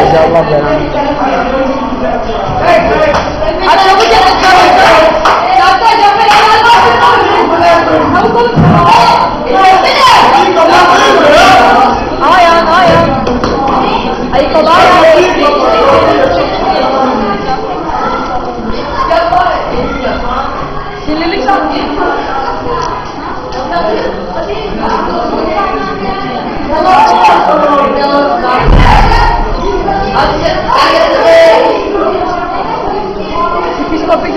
Ìjọba bẹ̀rẹ̀. Psikopik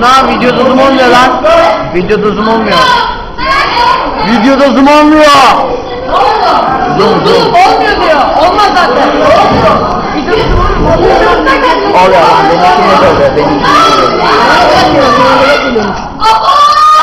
Lan? Videoda zoom olmuyor lan. Videoda zoom olmuyor. Videoda zoom olmuyor. Zoom zoom. Olmuyor diyor. Olmaz zaten. Oluyor lan benimkine de oluyor benimkine de oluyor. Abo!